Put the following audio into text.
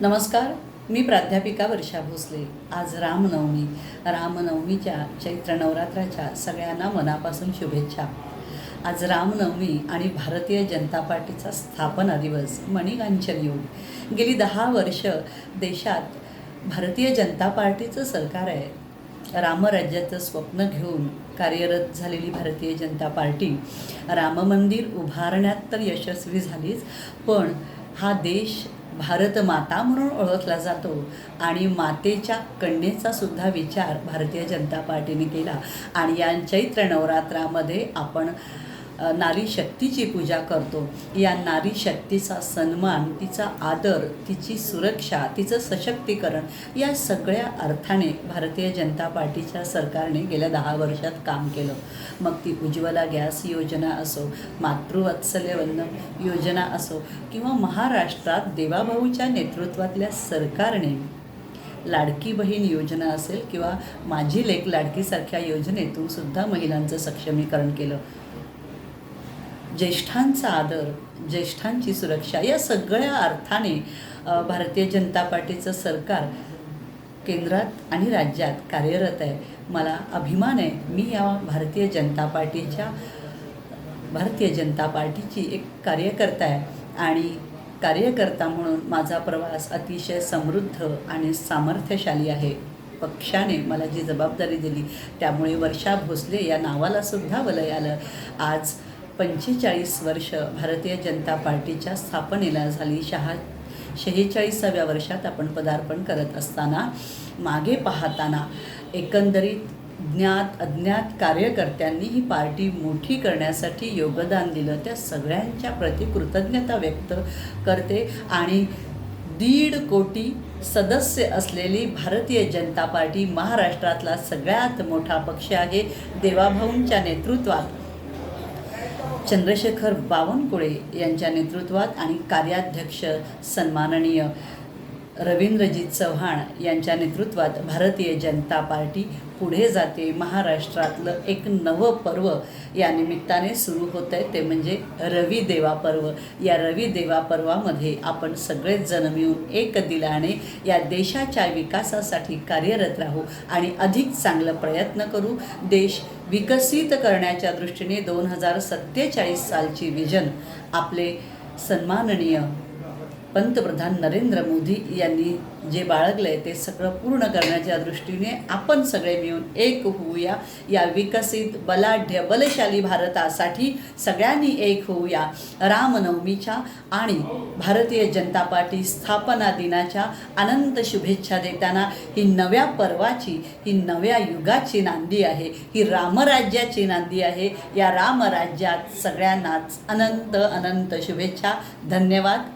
नमस्कार मी प्राध्यापिका वर्षा भोसले. आज रामनवमी. रामनवमीच्या चैत्र नवरात्राच्या सगळ्यांना मनापासून शुभेच्छा. आज रामनवमी आणि भारतीय जनता पार्टीचा स्थापना दिवस मणिकांचन योग. गेली दहा वर्ष देशात भारतीय जनता पार्टीचं सरकार आहे. रामराज्याचं स्वप्न घेऊन कार्यरत झालेली भारतीय जनता पार्टी राम मंदिर उभारण्यात तर यशस्वी झालीच पण हा देश भारत माता म्हणून ओळखला जातो. आणि मातेच्या कन्येचा सुद्धा विचार भारतीय जनता पार्टीने केला. आणि या चैत्र नवरात्रामध्ये आपण नारी शक्तीची पूजा करतो. या नारी शक्तीचा सन्मान तिचा आदर तिची सुरक्षा तिचं सशक्तीकरण या सगळ्या अर्थाने भारतीय जनता पार्टीच्या सरकारने गेल्या दहा वर्षात काम केलं. मग ती उज्ज्वला गॅस योजना असो मातृवात्सल्य वंदन योजना असो किंवा महाराष्ट्रात देवाभाऊच्या नेतृत्वातल्या सरकारने लाडकी बहीण योजना असेल किंवा माझी लेख लाडकीसारख्या योजनेतून सुद्धा महिलांचं सक्षमीकरण केलं. ज्येष्ठांचा आदर ज्येष्ठांची सुरक्षा या सगळ्या अर्थाने भारतीय जनता पार्टीचं सरकार केंद्रात आणि राज्यात कार्यरत आहे. मला अभिमान आहे. मी या भारतीय जनता पार्टीच्या भारतीय जनता पार्टीची एक कार्यकर्ता आहे. आणि कार्यकर्ता म्हणून माझा प्रवास अतिशय समृद्ध आणि सामर्थ्यशाली आहे. पक्षाने मला जी जबाबदारी दिली त्यामुळे वर्षा भोसले या नावाला सुद्धा वलय आलं. आज पंचेचाळीस वर्ष भारतीय जनता पार्टीच्या स्थापनेला झाली. शहा शेहेचाळीसाव्या वर्षात आपण पदार्पण करत असताना मागे पाहताना एकंदरीत ज्ञात अज्ञात कार्यकर्त्यांनी ही पार्टी मोठी करण्यासाठी योगदान दिलं. त्या सगळ्यांच्या प्रति कृतज्ञता व्यक्त करते आणि दीड कोटी सदस्य असलेली भारतीय जनता पार्टी महाराष्ट्रातला सगळ्यात मोठा पक्ष आहे. देवाभाऊंच्या नेतृत्वात चंद्रशेखर बावनकुळे यांच्या नेतृत्वात आणि कार्याध्यक्ष सन्माननीय रवींद्रजित चव्हाण यांच्या नेतृत्वात भारतीय जनता पार्टी पुढे जाते. महाराष्ट्रातलं एक नवं पर्व या निमित्ताने सुरू होत आहे ते म्हणजे रवी देवा पर्व. या रवी देवा पर्वामध्ये आपण सगळेच जण मिळून एक दिलाने या देशाच्या विकासासाठी कार्यरत राहू आणि अधिक चांगलं प्रयत्न करू. देश विकसित करण्याच्या दृष्टीने दोन हजार सत्तेचाळीस सालची विजन आपले सन्माननीय पंतप्रधान नरेंद्र मोदी यांनी जे बाळगलं आहे ते सगळं पूर्ण करण्याच्या दृष्टीने आपण सगळे मिळून एक होऊया. या विकसित बलाढ्य बलशाली भारतासाठी सगळ्यांनी एक होऊया. रामनवमीच्या आणि भारतीय जनता पार्टी स्थापना दिनाच्या अनंत शुभेच्छा देताना ही नव्या पर्वाची ही नव्या युगाची नांदी आहे. ही रामराज्याची नांदी आहे. या रामराज्यात सगळ्यांनाच अनंत अनंत शुभेच्छा. धन्यवाद.